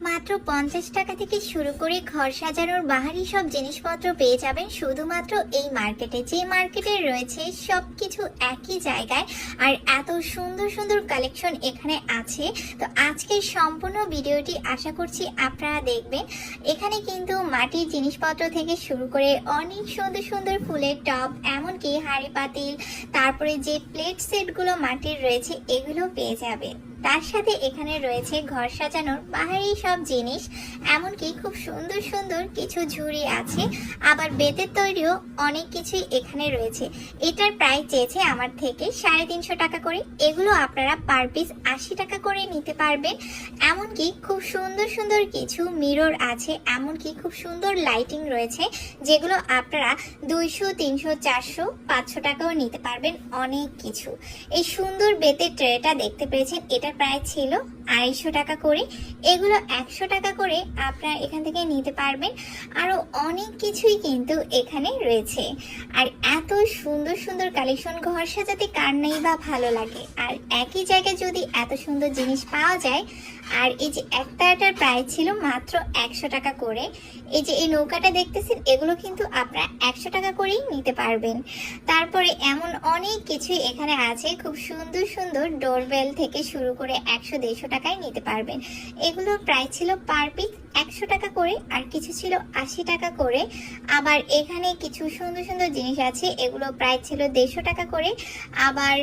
মাত্র পঞ্চাশ টাকা থেকে শুরু করে ঘর সাজানোর বাহারি সব জিনিসপত্র পেয়ে যাবেন শুধুমাত্র এই মার্কেটে। যে মার্কেটে রয়েছে সব কিছু একই জায়গায় আর এত সুন্দর সুন্দর কালেকশন এখানে আছে। তো আজকের সম্পূর্ণ ভিডিওটি আশা করছি আপনারা দেখবেন। এখানে কিন্তু মাটির জিনিসপত্র থেকে শুরু করে অনেক সুন্দর সুন্দর ফুলের টব, এমনকি হাঁড়ি পাতিল, তারপরে যে প্লেট সেটগুলো মাটির রয়েছে, এগুলো পেয়ে যাবে তার সাথে এখানে রয়েছে ঘর সাজানোর বাহারি সব জিনিস, এমনকি খুব সুন্দর সুন্দর কিছু ঝুড়ি আছে, আবার বেতের তৈরিও অনেক কিছুই এখানে রয়েছে। এটার প্রায় চেয়েছে আমার থেকে সাড়ে তিনশো টাকা করে। এগুলো আপনারা পার পিস আশি টাকা করে নিতে পারবেন। এমনকি খুব সুন্দর সুন্দর কিছু মিরর আছে, এমনকি খুব সুন্দর লাইটিং রয়েছে, যেগুলো আপনারা দুইশো, তিনশো, চারশো, পাঁচশো টাকাও নিতে পারবেন অনেক কিছু। এই সুন্দর বেতের ট্রেটা দেখতে পেয়েছেন এটার প্রায় ছিল আড়াইশো টাকা করে। এগুলো একশো টাকা করে আপনারা এখান থেকে নিতে পারবেন। আরও অনেক কিছুই কিন্তু এখানে রয়েছে। আর এত সুন্দর সুন্দর কালেকশন ঘর সাজাতে কার নেই বা ভালো লাগে? আর একই জায়গায় যদি এত সুন্দর জিনিস পাওয়া যায় আর এই যে একটা একটার প্রাইস ছিল মাত্র একশো টাকা করে। এই যে এই নৌকাটা দেখতেছেন, এগুলো কিন্তু আপনারা একশো টাকা করেই নিতে পারবেন। তারপরে এমন অনেক কিছুই এখানে আছে, খুব সুন্দর সুন্দর ডোরবেল থেকে শুরু করে একশো দেড়শো টাকায় নিতে পারবেন। এগুলোর প্রাইস ছিল পার পিস একশো টাকা করে আর কিছু ছিল আশি টাকা করে। আবার এখানে কিছু সুন্দর সুন্দর জিনিস আছে, এগুলো প্রায় ছিল দেড়শো টাকা করে। আবার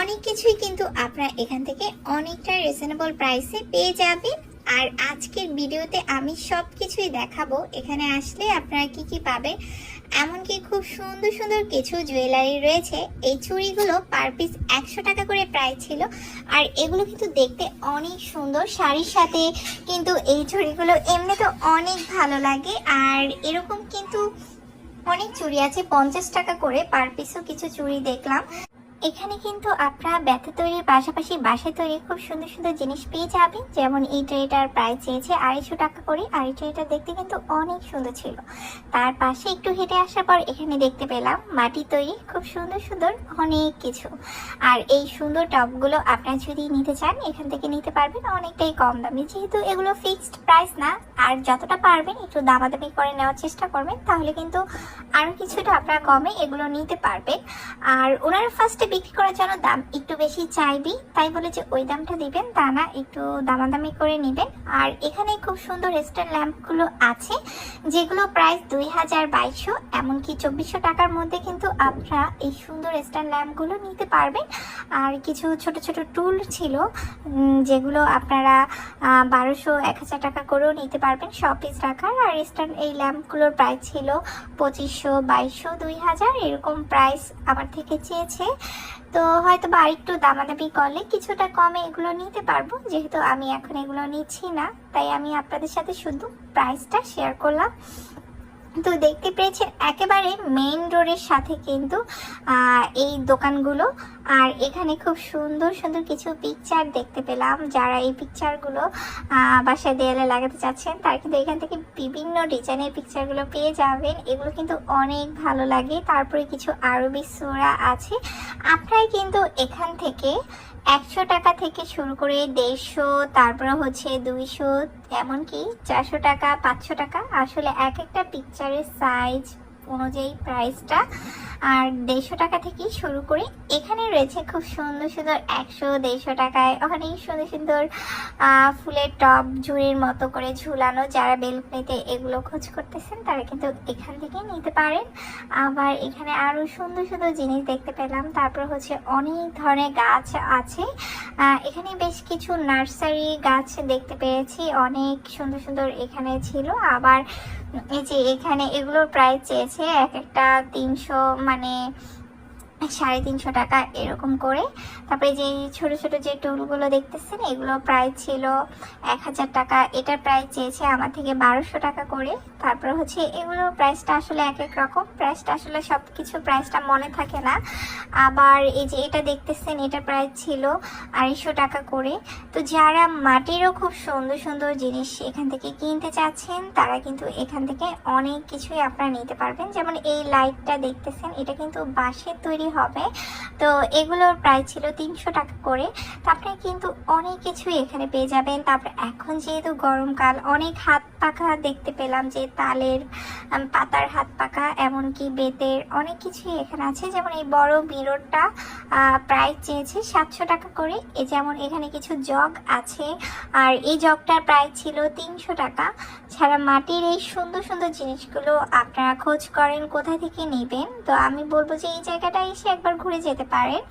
অনেক কিছুই কিন্তু আপনারা এখান থেকে অনেকটা রিজনেবল প্রাইসে পেয়ে যাবেন। আর আজকের ভিডিওতে আমি সব কিছুই দেখাবো। এখানে আসলে আপনারা কি কি পাবেন, এমনকি খুব সুন্দর সুন্দর কিছু জুয়েলারি রয়েছে। এই চুড়িগুলো পার পিস একশো টাকা করে প্রায় ছিল। আর এগুলো কিন্তু দেখতে অনেক সুন্দর। শাড়ির সাথে কিন্তু এই চুড়িগুলো এমনি তো অনেক ভালো লাগে। আর এরকম কিন্তু অনেক চুড়ি আছে, পঞ্চাশ টাকা করে। পার পিসও কিছু চুড়ি দেখলাম। এখানে কিন্তু আপনারা ব্যথা তৈরির পাশাপাশি বাসায় তৈরি খুব সুন্দর সুন্দর জিনিস পেয়ে যাবেন। যেমন এই ট্রেটার প্রায় চেয়েছে আড়াইশো টাকা করে আর এই ট্রেটা দেখতে কিন্তু অনেক সুন্দর ছিল। তার পাশে একটু হেঁটে আসার পর এখানে দেখতে পেলাম মাটি তৈরি, খুব সুন্দর সুন্দর অনেক কিছু। আর এই সুন্দর টপগুলো আপনারা যদি নিতে চান, এখান থেকে নিতে পারবেন অনেকটাই কম দামে। যেহেতু এগুলো ফিক্সড প্রাইস না, আর যতটা পারবেন একটু দামাদামি করে নেওয়ার চেষ্টা করবেন, তাহলে কিন্তু আরও কিছুটা আপনারা কমে এগুলো নিতে পারবেন। আর ওনারা ফার্স্টে বিক্রি করার জন্য দাম একটু বেশি চাইবি, তাই বলে যে ওই দামটা দিবেন, তা না, একটু দামাদামি করে নেবেন। আর এখানে খুব সুন্দর স্ট্যান্ড ল্যাম্পগুলো আছে, যেগুলো প্রাইস দুই হাজার বাইশশো, এমনকি চব্বিশশো টাকার মধ্যে কিন্তু আপনারা এই সুন্দর স্ট্যান্ড ল্যাম্পগুলো নিতে পারবেন। আর কিছু ছোট ছোট টুল ছিল যেগুলো আপনারা বারোশো, এক হাজার টাকা করেও নিতে পারবেন সব পিস রাখার। আর স্ট্যান্ড এই ল্যাম্পগুলোর প্রাইস ছিল পঁচিশশো, বাইশশো, দুই হাজার, এরকম প্রাইস আমার থেকে চেয়েছে। তো হয়তো বা আরেকটু দামাদামি করলে কিছুটা কমে এগুলো নিতে পারব। যেহেতু আমি এখন এগুলো নিচ্ছি না, তাই আমি আপনাদের সাথে শুধু প্রাইসটা শেয়ার করলাম। তো দেখতে পেয়েছেন, একেবারে মেইন রোডের সাথে কিন্তু এই দোকানগুলো আর এখানে খুব সুন্দর সুন্দর কিছু পিকচার দেখতে পেলাম। যারা এই পিকচারগুলো বাসায় দেয়ালে লাগাতে চাচ্ছেন, তারা কিন্তু এখান থেকে বিভিন্ন ডিজাইনের পিকচারগুলো পেয়ে যাবেন। এগুলো কিন্তু অনেক ভালো লাগে। তারপরে কিছু আরবি সোরা আছে। আপনারা কিন্তু এখান থেকে একশো টাকা থেকে শুরু করে দেড়শো, তারপরে হচ্ছে দুইশো, এমনকি চারশো টাকা, পাঁচশো টাকা, আসলে এক একটা পিকচারের সাইজ অনুযায়ী প্রাইসটা। আর দেড়শো টাকা থেকে শুরু করে। এখানে রয়েছে খুব সুন্দর সুন্দর একশো দেড়শো টাকায়। অনেক সুন্দর সুন্দর ফুলের টপ ঝুড়ির মতো করে ঝুলানো। যারা বেলকুনিতে এগুলো খোঁজ করতেছেন, তারা কিন্তু এখান থেকে নিতে পারেন। আবার এখানে আরও সুন্দর সুন্দর জিনিস দেখতে পেলাম। তারপর হচ্ছে অনেক ধরনের গাছ আছে। এখানে বেশ কিছু নার্সারি গাছ দেখতে পেয়েছি। অনেক সুন্দর সুন্দর এখানে ছিল। আবার এই যে এখানে এগুলোর প্রাইস চেয়েছে এক একটা তিনশো মানে সাড়ে তিনশো টাকা এরকম করে। তারপরে যে ছোট ছোট যে টুলগুলো দেখতেছেন, এগুলো প্রাইস ছিল এক হাজার টাকা। এটার প্রাইস চেয়েছে আমার থেকে বারোশো টাকা করে। তারপর হচ্ছে এগুলো প্রাইসটা আসলে এক এক রকম। প্রাইসটা আসলে সব কিছু প্রাইসটা মনে থাকে না। আবার এই যে এটা দেখতেছেন, এটা প্রাইস ছিল আড়াইশো টাকা করে। তো যারা মাটিরও খুব সুন্দর সুন্দর জিনিস এখান থেকে কিনতে চাচ্ছেন, তারা কিন্তু এখান থেকে অনেক কিছুই আপনারা নিতে পারবেন। যেমন এই লাইটটা দেখতেছেন, এটা কিন্তু বাঁশের তৈরি হবে। তো এগুলোর প্রাইস ছিল তিনশো টাকা করে। তো আপনি কিন্তু অনেক কিছুই এখানে পেয়ে যাবেন। তারপরে এখন যেহেতু গরমকাল, অনেক হাত পাখা দেখতে পেলাম যে তালের পাতার হাত পাখা, এমনকি বেতের অনেক কিছুই এখানে আছে। যেমন এই বড় বিরোটা প্রাইস চেয়েছে সাতশো টাকা করে। এ যেমন এখানে কিছু জগ আছে। আর এই জগটার প্রাইস ছিল তিনশো টাকা। ছাড়া মাটির এই সুন্দর সুন্দর জিনিসগুলো আপনারা খোঁজ করেন কোথা থেকে নেবেন। তো আমি বলব যে এই জায়গাটা এসে একবার ঘুরে যেতে পারেন।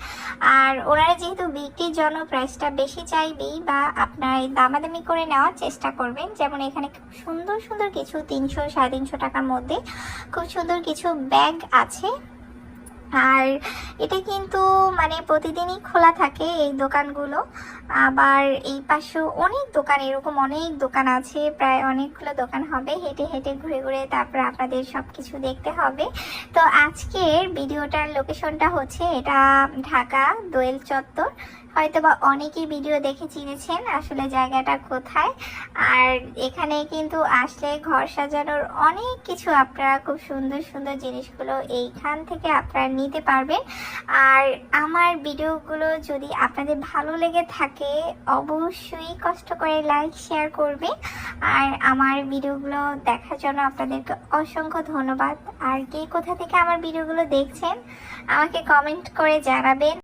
আর ওনারা যেহেতু বিক্রির জন্য প্রাইসটা বেশি চাইবেই বা আপনার দামাদামি করে নেওয়ার চেষ্টা করবেন, যেমন এখানে খুব সুন্দর সুন্দর কিছু তিনশো, সাড়ে তিনশো টাকার মধ্যে খুব সুন্দর কিছু ব্যাগ আছে। আর এটা কিন্তু মানে প্রতিদিনই খোলা থাকে এই দোকানগুলো। আবার এই পাশেও অনেক দোকান, এরকম অনেক দোকান আছে, প্রায় অনেকগুলো দোকান হবে, হেঁটে হেঁটে ঘুরে ঘুরে তারপর আপনাদের সব কিছু দেখতে হবে। তো আজকের ভিডিওটার লোকেশনটা হচ্ছে এটা ঢাকা দোয়েল চত্বর। হয়তো বা অনেকেই ভিডিও দেখে চিনেছেন আসলে জায়গাটা কোথায়। আর এখানে কিন্তু আসলে ঘর সাজানোর অনেক কিছু, আপনারা খুব সুন্দর সুন্দর জিনিসগুলো এইখান থেকে আপনারা নিতে পারবেন। আর আমার ভিডিওগুলো যদি আপনাদের ভালো লেগে থাকে, অবশ্যই কষ্ট করে লাইক, শেয়ার করবেন। আর আমার ভিডিওগুলো দেখার জন্য আপনাদেরকে অসংখ্য ধন্যবাদ। আর কে কোথা থেকে আমার ভিডিওগুলো দেখছেন, আমাকে কমেন্ট করে জানাবেন।